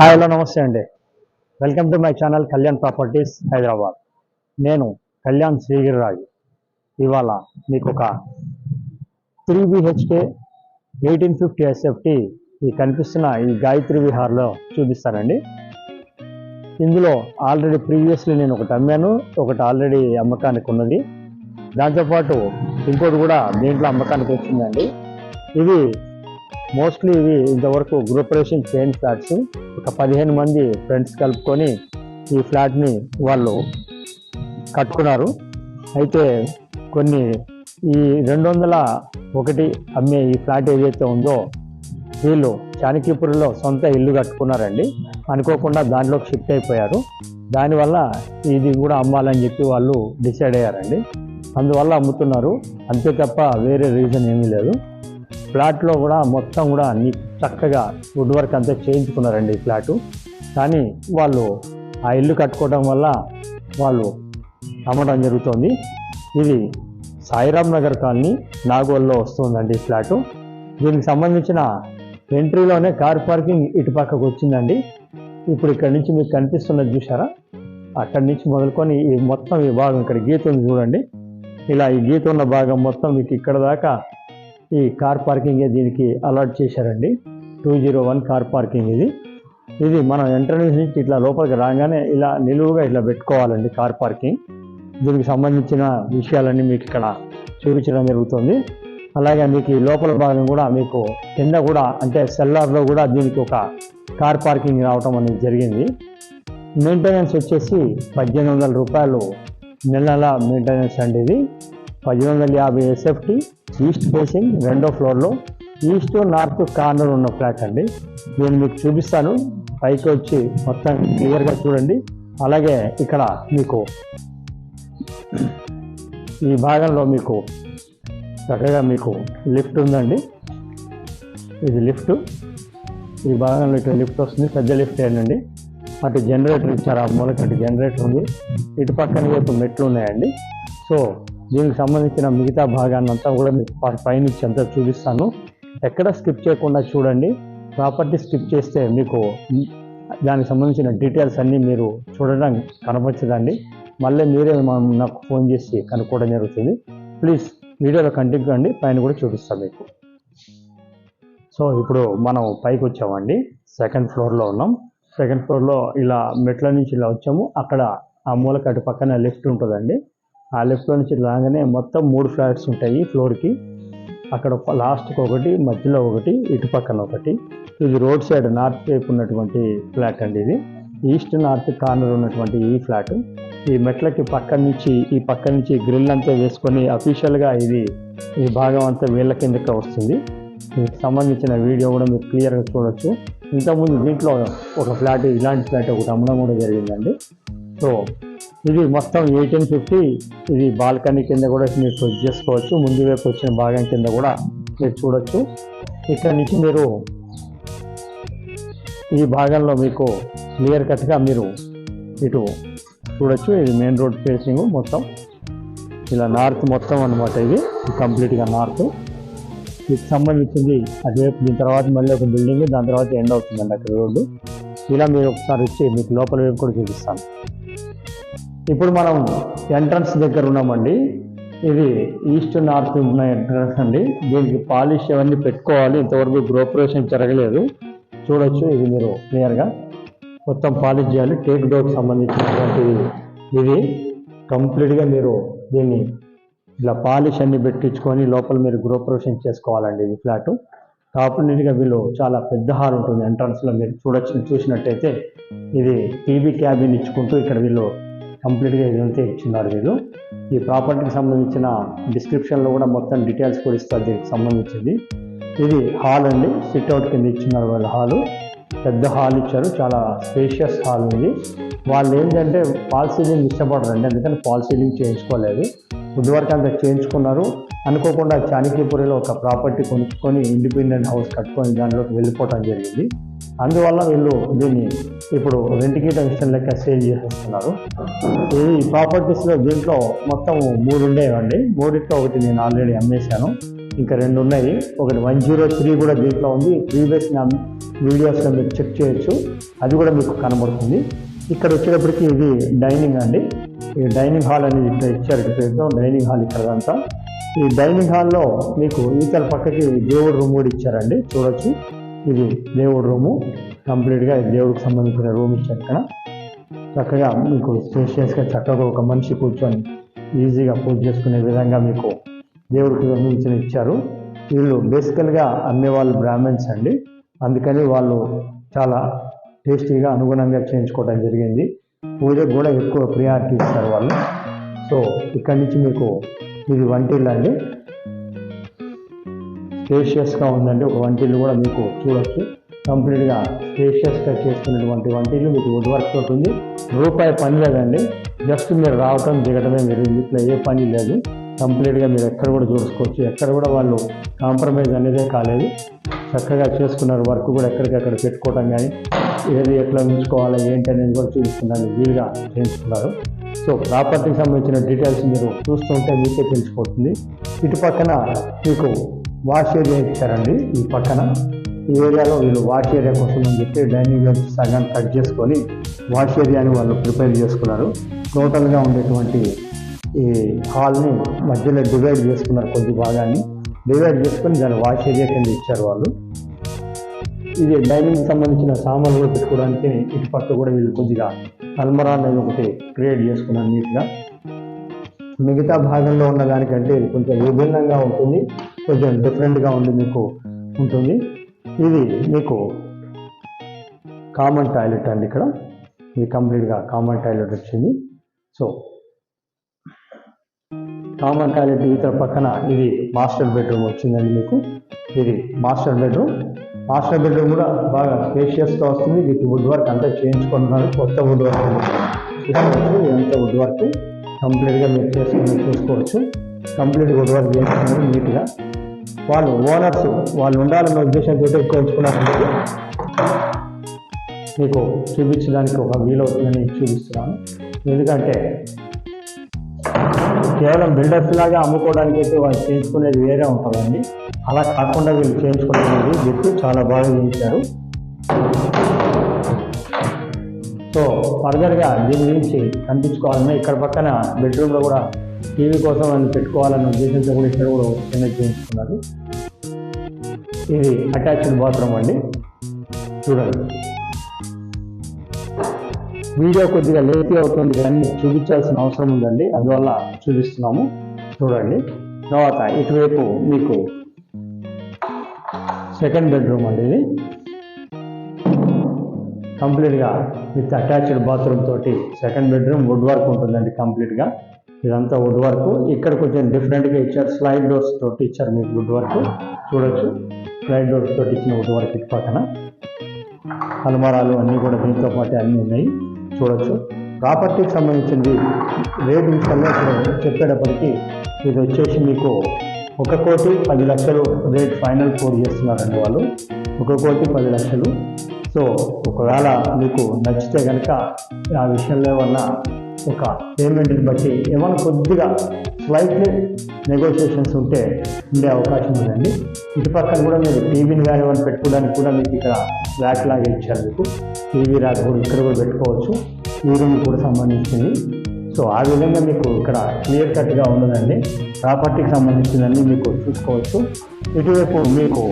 Hi hello నమస్తే అండి. Welcome to my channel Kalyan properties Hyderabad నేను కళ్యాణ్ శ్రీగిరిరాజు. ఇవాళ మీకు ఒక three BHK eighteen fifty SFT ఈ కనిపిస్తున్న ఈ గాయత్రి విహార్లో చూపిస్తానండి. ఇందులో ఆల్రెడీ ప్రీవియస్లీ నేను ఒకటి అమ్మాను ఒకటి ఆల్రెడీ అమ్మకానికి ఉన్నది. దాంతోపాటు ఇంకోటి కూడా దీంట్లో అమ్మకానికి వచ్చిందండి. ఇది మోస్ట్లీ ఇవి ఇంతవరకు గృహప్రవేశం చేయని ఫ్లాట్స్. ఒక పదిహేను మంది ఫ్రెండ్స్ కలుపుకొని ఈ ఫ్లాట్ని వాళ్ళు కట్టుకున్నారు. అయితే కొన్ని ఈ రెండు వందల ఒకటి అమ్మే ఈ ఫ్లాట్ ఏదైతే ఉందో వీళ్ళు చాణక్యపురిలో సొంత ఇల్లు కట్టుకున్నారండి. అనుకోకుండా దాంట్లో షిఫ్ట్ అయిపోయారు. దానివల్ల ఇది కూడా అమ్మాలని చెప్పి వాళ్ళు డిసైడ్ అయ్యారండి. అందువల్ల అమ్ముతున్నారు. అంతే తప్ప వేరే రీజన్ ఏమీ లేదు. ఫ్లాట్లో కూడా మొత్తం కూడా నీ చక్కగా వుడ్ వర్క్ అంతా చేయించుకున్నారండి ఈ ఫ్లాటు. కానీ వాళ్ళు ఆ ఇల్లు కట్టుకోవడం వల్ల వాళ్ళు అమ్మడం జరుగుతుంది. ఇది సాయిరామ్ నగర్ కాలనీ నాగోల్లో వస్తుందండి ఈ ఫ్లాటు. దీనికి సంబంధించిన ఎంట్రీలోనే కార్ పార్కింగ్ ఇటు పక్కకు వచ్చిందండి. ఇప్పుడు ఇక్కడ నుంచి మీకు కనిపిస్తున్నది చూసారా అక్కడి నుంచి మొదలుకొని ఈ మొత్తం ఈ భాగం ఇక్కడ గీత ఉంది చూడండి. ఇలా ఈ గీత ఉన్న భాగం మొత్తం మీకు ఇక్కడ దాకా ఈ కార్ పార్కింగ్ దీనికి అలర్ట్ చేశారండి. Two zero one car parking ఇది. ఇది మనం ఎంట్రన్స్ నుంచి ఇట్లా లోపలికి రాగానే ఇలా నిలువుగా ఇట్లా పెట్టుకోవాలండి కార్ పార్కింగ్. దీనికి సంబంధించిన విషయాలన్నీ మీకు ఇక్కడ చూపించడం జరుగుతుంది. అలాగే మీకు ఈ లోపల భాగం కూడా మీకు కింద కూడా అంటే సెల్లార్లో కూడా దీనికి ఒక కార్ పార్కింగ్ రావటం అనేది జరిగింది. మెయింటెనెన్స్ వచ్చేసి పద్దెనిమిది వందల రూపాయలు నెల నెల మెయింటెనెన్స్ అండి ఇది. పద్దెనిమిది వందల యాభై ఎస్ఎఫ్టీ ఈస్ట్ ఫేసింగ్ రెండో ఫ్లోర్లో. ఈస్ట్ నార్త్ కార్నర్ ఉన్న ఫ్లాట్ అండి. నేను మీకు చూపిస్తాను. పైకి వచ్చి మొత్తం క్లియర్గా చూడండి. అలాగే ఇక్కడ మీకు ఈ భాగంలో మీకు చక్కగా మీకు లిఫ్ట్ ఉందండి. ఇది లిఫ్ట్ ఈ భాగంలో ఇటు లిఫ్ట్ వస్తుంది. పెద్ద లిఫ్ట్ ఏంటండి అటు జనరేటర్ ఇచ్చారు. ఆ మూలకి అటు జనరేటర్ ఉంది. ఇటు పక్కన వైపు మెట్లు ఉన్నాయండి. సో దీనికి సంబంధించిన మిగతా భాగాన్ని అంతా కూడా మీకు పైన అంతా చూపిస్తాను. ఎక్కడ స్కిప్ చేయకుండా చూడండి. ప్రాపర్టీ స్కిప్ చేస్తే మీకు దానికి సంబంధించిన డీటెయిల్స్ అన్నీ మీరు చూడడం కనపరచదండి. మళ్ళీ మీరే నాకు ఫోన్ చేసి కనుక్కోవడం జరుగుతుంది. ప్లీజ్ వీడియోలో కంటిన్యూ అండి పైన కూడా చూపిస్తాను మీకు. సో ఇప్పుడు మనం పైకి వచ్చామండి. సెకండ్ ఫ్లోర్లో ఉన్నాం. సెకండ్ ఫ్లోర్లో ఇలా మెట్ల నుంచి ఇలా వచ్చాము. అక్కడ ఆ మూలకి పక్కన లిఫ్ట్ ఉంటుందండి. ఆ లెఫ్ట్లో నుంచి రాగానే మొత్తం మూడు ఫ్లాట్స్ ఉంటాయి ఫ్లోర్కి అక్కడ లాస్ట్కి ఒకటి మధ్యలో ఒకటి ఇటు పక్కన ఒకటి. ఇది రోడ్ సైడ్ నార్త్ వైపు ఉన్నటువంటి ఫ్లాట్ అండి ఇది. ఈస్ట్ నార్త్ కార్నర్ ఉన్నటువంటి ఈ ఫ్లాట్ ఈ మెట్లకి పక్క నుంచి ఈ పక్క నుంచి గ్రిల్ అంతా వేసుకొని అఫీషియల్గా ఇది ఈ భాగం అంతా వీళ్ళ కిందకే వస్తుంది. దీనికి సంబంధించిన వీడియో కూడా మీరు క్లియర్గా చూడొచ్చు. ఇంతకుముందు దీంట్లో ఒక ఫ్లాట్ ఇలాంటి ఫ్లాట్ ఒకటి అమ్మడం కూడా జరిగిందండి. సో ఇది మొత్తం ఎయిటీన్ ఫిఫ్టీ ఇది బాల్కనీ కింద కూడా మీరు చెక్ చేసుకోవచ్చు. ముందు వైపు వచ్చిన భాగం కింద కూడా మీరు చూడొచ్చు. ఇక్కడ నుంచి మీరు ఈ భాగంలో మీకు క్లియర్ కట్గా మీరు ఇటు చూడొచ్చు. ఇది మెయిన్ రోడ్ ఫేసింగ్ మొత్తం. ఇలా నార్త్ మొత్తం అన్నమాట ఇది. కంప్లీట్గా నార్త్ దీనికి సంబంధించింది అటువైపు దీని తర్వాత మళ్ళీ ఒక బిల్డింగ్ దాని తర్వాత ఎండ్ అవుతుందండి అక్కడ రోడ్డు ఇలా మీరు ఒకసారి వచ్చి మీకు లోపల వైపు కూడా చూపిస్తాను. ఇప్పుడు మనం ఎంట్రన్స్ దగ్గర ఉన్నామండి. ఇది ఈస్ట్ నార్త్ ఉన్న ఎంట్రన్స్ అండి. దీనికి పాలిష్ అవన్నీ పెట్టుకోవాలి. ఇంతవరకు గ్రోపరేషన్ జరగలేదు. చూడొచ్చు ఇది మీరు క్లియర్గా మొత్తం పాలిష్ చేయాలి. టేక్ డోర్కి సంబంధించినటువంటి ఇది. కంప్లీట్గా మీరు దీన్ని ఇలా పాలిష్ అన్ని పెట్టించుకొని లోపల మీరు గ్రోపరేషన్ చేసుకోవాలండి ఇది ఫ్లాట్ కాపునీటిగా వీళ్ళు చాలా పెద్ద హాల్ ఉంటుంది ఎంట్రన్స్లో మీరు చూడొచ్చు చూసినట్టయితే. ఇది టీవీ క్యాబిన్ ఇచ్చుకుంటూ ఇక్కడ వీళ్ళు కంప్లీట్గా ఇదంతా ఇచ్చిన్నారు వీళ్ళు ఈ ప్రాపర్టీకి సంబంధించిన డిస్క్రిప్షన్లో కూడా మొత్తం డీటెయిల్స్ కూడా ఇస్తారు దీనికి సంబంధించింది. ఇది హాల్ అండి సిట్అవుట్ కింద ఇచ్చినారు వాళ్ళ హాలు. పెద్ద హాల్ ఇచ్చారు చాలా స్పేషియస్ హాల్ ఉంది. వాళ్ళు ఏంటంటే ఫాల్ సీలింగ్ ఇష్టపడరండి అందుకని ఫాల్ సీలింగ్ చేయించుకోలేదు. వుడ్ అంతా చేయించుకున్నారు. అనుకోకుండా చాణక్యపురిలో ఒక ప్రాపర్టీ కొనుక్కొని ఇండిపెండెంట్ హౌస్ కట్టుకొని దానిలోకి వెళ్ళిపోవటం జరిగింది. అందువల్ల వీళ్ళు దీన్ని ఇప్పుడు రెంట్కి ఇష్టం లెక్క సేల్ చేసేస్తున్నారు. ఈ ప్రాపర్టీస్లో దీంట్లో మొత్తం మూడు ఉండేవండి. మూడింట్లో ఒకటి నేను ఆల్రెడీ అమ్మేశాను. ఇంకా రెండు ఉన్నాయి. ఒకటి వన్ జీరో త్రీ కూడా దీంట్లో ఉంది. ప్రీవియస్ నా వీడియోస్లో మీరు చెక్ చేయొచ్చు. అది కూడా మీకు కనబడుతుంది. ఇక్కడ వచ్చేటప్పటికి ఇది డైనింగ్ అండి. ఈ డైనింగ్ హాల్ అనేది ఇక్కడ ఇచ్చారు. ఇక్కడ డైనింగ్ హాల్ ఇక్కడ అంతా. ఈ డైనింగ్ హాల్లో మీకు ఈతల పక్కకి దేవుడు రూమ్ కూడా ఇచ్చారండి. చూడొచ్చు. ఇది దేవుడు రూము. కంప్లీట్గా దేవుడికి సంబంధించిన రూమ్ ఇచ్చారు ఇక్కడ. చక్కగా మీకు స్పేషియస్గా చక్కగా ఒక మనిషి కూర్చొని ఈజీగా పూజ చేసుకునే విధంగా మీకు దేవుడికి సంబంధించిన ఇచ్చారు. వీళ్ళు బేసికల్గా అమ్మే వాళ్ళు బ్రాహ్మణ్స్ అండి. అందుకని వాళ్ళు చాలా టేస్టీగా అనుగుణంగా చేయించుకోవడం జరిగింది. పూజకు కూడా ఎక్కువ ప్రియారిటీ ఇస్తారు వాళ్ళు. సో ఇక్కడి నుంచి మీకు ఇది వంటిల్లు అండి స్పేషియస్గా ఉందండి. ఒక వంటిల్లు కూడా మీకు చూడొచ్చు. కంప్లీట్గా స్పేషియస్గా చేసుకున్నటువంటి వంటిల్లు మీకు వుడ్ వర్క్ తోటి ఉంది. రూపాయి పని లేదండి. జస్ట్ మీరు రావటం దిగటమే మీరు ఇంట్లో ఏ పని లేదు. కంప్లీట్గా మీరు ఎక్కడ కూడా చూసుకోవచ్చు. ఎక్కడ కూడా వాళ్ళు కాంప్రమైజ్ అనేదే కాలేదు. చక్కగా చేసుకున్నారు వర్క్ కూడా ఎక్కడికక్కడ పెట్టుకోవటం కానీ ఏది ఎట్లా ఉంచుకోవాలి ఏంటి అనేది కూడా చూపిస్తున్నారు వీలుగా చేయించుకున్నారు. సో ప్రాపర్టీకి సంబంధించిన డీటెయిల్స్ మీరు చూస్తుంటే మీకే తెలిసిపోతుంది. ఇటు పక్కన మీకు వాష్ ఏరియా ఇచ్చారండి ఈ పక్కన. ఈ ఏరియాలో వీళ్ళు వాష్ ఏరియా కోసం అని చెప్పి డైనింగ్లో సగం కట్ చేసుకొని వాష్ ఏరియాని వాళ్ళు ప్రిపేర్ చేసుకున్నారు. టోటల్గా ఉండేటువంటి ఈ హాల్ని మధ్యలో డివైడ్ చేసుకున్నారు కొద్ది భాగాన్ని. డివైడ్ చేసుకొని దాన్ని వాష్ ఏరియా కింద ఇచ్చారు వాళ్ళు. ఇది డైనింగ్ సంబంధించిన సామాన్లు పెట్టుకోవడానికి ఇటు పక్క కూడా వీళ్ళు కొద్దిగా అల్మరా అనేది ఒకటి క్రియేట్ చేసుకున్నాను నీట్గా. మిగతా భాగంలో ఉన్న దానికంటే ఇది కొంచెం విభిన్నంగా ఉంటుంది కొంచెం డిఫరెంట్గా ఉంది మీకు ఉంటుంది. ఇది మీకు కామన్ టాయిలెట్ అండి ఇక్కడ. ఇది కంప్లీట్గా కామన్ టాయిలెట్ వచ్చింది. సో కామన్ టాయిలెట్ ఇతర పక్కన ఇది మాస్టర్ బెడ్రూమ్ వచ్చిందండి మీకు. ఇది మాస్టర్ బెడ్రూమ్. మాస్టర్ బెడ్రూమ్ కూడా బాగా స్పేషియస్గా వస్తుంది. విత్ వుడ్ వర్క్ అంతా చేయించుకుంటున్నారు. కొత్త వుడ్ వర్క్ చూసుకోవచ్చు. వుడ్ వర్క్ కంప్లీట్గా మీరు చేసుకుని చూసుకోవచ్చు. కంప్లీట్ వుడ్ వర్క్ చేసుకున్నారు నీట్గా. వాళ్ళు ఓనర్స్ వాళ్ళు ఉండాలన్న ఉద్దేశంతో చేయించుకున్నారంటే మీకు చూపించడానికి ఒక వీలవుతుందని చూపిస్తున్నాను. ఎందుకంటే కేవలం బిల్డర్స్ లాగా అమ్ముకోవడానికి అయితే వాళ్ళు చేయించుకునేది వేరే ఉంటుందండి. అలా కాకుండా వీళ్ళు చేయించుకునేది చెప్పి చాలా బాగా చేయించారు. సో ఫర్దర్గా దీని గురించి కనిపించుకోవాలని ఇక్కడ పక్కన బెడ్రూమ్లో కూడా టీవీ కోసం అని పెట్టుకోవాలని ఉద్దేశంతో కూడా ఇక్కడ కూడా చిన్న చేయించుకున్నారు. ఇది అటాచ్డ్ బాత్రూమ్ అండి. చూడండి. వీడియో కొద్దిగా లేట్ అవుతుంది కానీ చూపించాల్సిన అవసరం ఉందండి. అందువల్ల చూపిస్తున్నాము. చూడండి. తర్వాత ఇటువైపు మీకు సెకండ్ బెడ్రూమ్ అండి ఇది. కంప్లీట్గా విత్ అటాచ్డ్ బాత్రూమ్ తోటి సెకండ్ బెడ్రూమ్ వుడ్ వర్క్ ఉంటుందండి కంప్లీట్గా ఇదంతా వుడ్ వర్క్ ఇక్కడ కొంచెం డిఫరెంట్గా ఇచ్చారు. స్లైడ్ డోర్స్ తోటి ఇచ్చారు మీకు వుడ్ వర్క్ చూడొచ్చు. స్లైడ్ డోర్స్ తోటి ఇచ్చిన వుడ్ వర్క్ ఇటు పక్కన. అల్మారాలు అన్నీ కూడా దీంతో పాటు అన్నీ ఉన్నాయి. చూడొచ్చు. ప్రాపర్టీకి సంబంధించింది రేటింగ్స్ విషయంలో ఇక్కడ చెప్పేటప్పటికీ ఇది వచ్చేసి మీకు ఒక కోటి పది లక్షలు రేట్ ఫైనల్ కోడ్ చేస్తున్నారండి వాళ్ళు. ఒక కోటి పది లక్షలు. సో ఒకవేళ మీకు నచ్చితే కనుక ఆ విషయంలో ఏమన్నా ఒక పేమెంట్ని బట్టి ఏమైనా కొద్దిగా స్లైట్లీ నెగోషియేషన్స్ ఉంటే ఉండే అవకాశం ఉందండి. ఇటు పక్కన కూడా మీరు టీవీని కానీ ఏమైనా పెట్టుకోవడానికి కూడా మీకు ఇక్కడ ర్యాక్ లాగా ఇచ్చారు మీకు. టీవీ ర్యాక్ కూడా ఇక్కడ కూడా పెట్టుకోవచ్చు. రూమ్ కూడా సంబంధించింది. సో ఆ విధంగా మీకు ఇక్కడ క్లియర్ కట్గా ఉన్నదండి. ప్రాపర్టీకి సంబంధించిందన్నీ మీకు చూసుకోవచ్చు. ఇటువైపు మీకు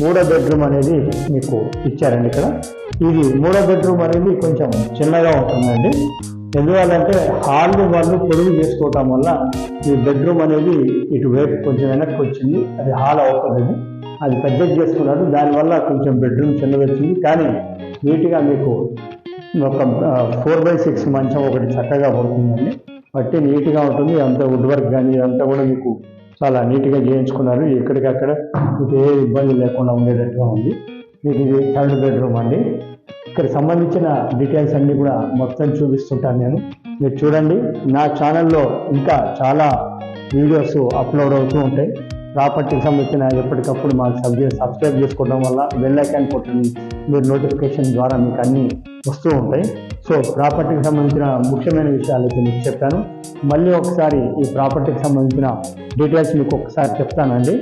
మూడో బెడ్రూమ్ అనేది మీకు ఇచ్చారండి ఇక్కడ. ఇది మూడో బెడ్రూమ్ అనేది కొంచెం చిన్నగా ఉంటుందండి. ఎందువల్లంటే హాళ్ళు వాళ్ళు పొడుగు చేసుకోవటం వల్ల ఈ బెడ్రూమ్ అనేది ఇటు వైపు కొంచెం వెనక్కి వచ్చింది. అది హాల్ అవుతుంది అది పెద్దది చేసుకున్నారు. దానివల్ల కొంచెం బెడ్రూమ్ చిన్నది వచ్చింది. కానీ నీట్గా మీకు ఒక ఫోర్ బై సిక్స్ మంచం ఒకటి చక్కగా పడుతుందండి. బట్టి నీట్గా ఉంటుంది. అంత వుడ్ వర్క్ కానీ ఇదంతా కూడా మీకు చాలా నీట్గా చేయించుకున్నారు. ఎక్కడికక్కడ మీకు ఏ ఇబ్బంది లేకుండా ఉండేటట్టుగా ఉంది. మీకు ఇది థర్డ్ బెడ్రూమ్ అండి. ఇక్కడ సంబంధించిన డీటెయిల్స్ అన్నీ కూడా మొత్తం చూపిస్తుంటాను నేను. మీరు చూడండి. నా ఛానల్లో ఇంకా చాలా వీడియోస్ అప్లోడ్ అవుతూ ఉంటాయి. ప్రాపర్టీకి సంబంధించిన ఎప్పటికప్పుడు మాకు సబ్జెక్ట్ సబ్స్క్రైబ్ చేసుకోవడం వల్ల బెల్ ఐకాన్ కొట్టండి మీరు నోటిఫికేషన్ ద్వారా మీకు అన్నీ వస్తూ ఉంటాయి. సో ప్రాపర్టీకి సంబంధించిన ముఖ్యమైన విషయాలు అయితే మీకు చెప్పాను. మళ్ళీ ఒకసారి ఈ ప్రాపర్టీకి సంబంధించిన డీటెయిల్స్ మీకు ఒకసారి చెప్తానండి.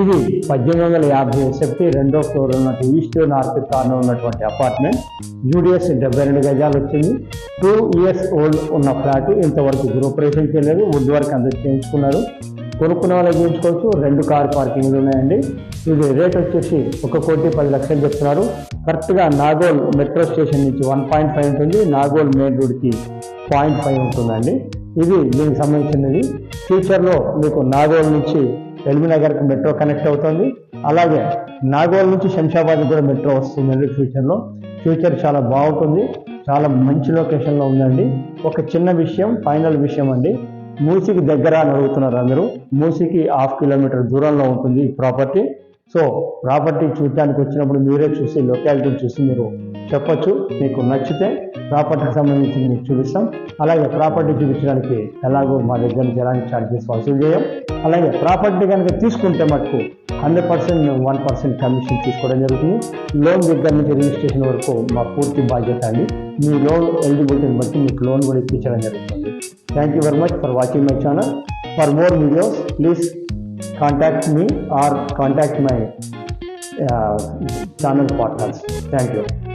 ఇది పద్దెనిమిది వందల యాభై సెప్టి రెండో ఫ్లోర్ ఉన్నట్టు ఈస్ట్ నార్త్ కార్నర్ ఉన్నటువంటి అపార్ట్మెంట్. యూడిఎస్ డెబ్బై రెండు గజాలు వచ్చింది. టూ ఇయర్స్ ఓల్డ్ ఉన్న ఫ్లాట్ ఇంతవరకు గృహప్రవేశం చేయలేదు. వుడ్ వర్క్ అంతా చేయించుకున్నారు. కొనుక్కున్న వాళ్ళకి చేయించుకోవచ్చు రెండు కార్ పార్కింగ్లు ఉన్నాయండి. ఇది రేట్ వచ్చేసి ఒక కోటి పది లక్షలు చెప్తున్నారు. కరెక్ట్గా నాగోల్ మెట్రో స్టేషన్ నుంచి వన్ పాయింట్ ఫైవ్ ఉంటుంది. నాగోల్ మెయిన్ రోడ్కి పాయింట్ ఫైవ్ ఉంటుందండి. ఇది దీనికి సంబంధించినది. ఫ్యూచర్లో మీకు నాగోల్ నుంచి ఎల్బీనగర్కి మెట్రో కనెక్ట్ అవుతుంది. అలాగే నాగోల్ నుంచి శంషాబాద్ కూడా మెట్రో వస్తుందండి ఫ్యూచర్లో. ఫ్యూచర్ చాలా బాగుంటుంది. చాలా మంచి లొకేషన్లో ఉందండి. ఒక చిన్న విషయం ఫైనల్ విషయం అండి. మూసికి దగ్గర అని అడుగుతున్నారు అందరూ. మూసికి హాఫ్ కిలోమీటర్ దూరంలో ఉంటుంది ఈ ప్రాపర్టీ. సో ప్రాపర్టీ చూడటానికి వచ్చినప్పుడు మీరే చూసి లొకాలిటీ చూసి మీరు చెప్పొచ్చు. మీకు నచ్చితే ప్రాపర్టీకి సంబంధించి మీకు చూపిస్తాం. అలాగే ప్రాపర్టీ చూపించడానికి ఎలాగో మా దగ్గర నుంచి ఎలాంటి ఛార్జెస్ వసూలు చేయం. అలాగే ప్రాపర్టీ కనుక తీసుకుంటే మటుకు హండ్రెడ్ పర్సెంట్ మేము వన్ పర్సెంట్ కమిషన్ తీసుకోవడం జరుగుతుంది. లోన్ దగ్గర నుంచి రిజిస్ట్రేషన్ వరకు మా పూర్తి బాధ్యత అండి. మీ లోన్ ఎలిజిబిలిటీని బట్టి మీకు లోన్ కూడా ఇప్పించడం జరుగుతుంది. Thank you very much for watching my channel. For more videos, please contact me or contact my uh, channel partners. Thank you.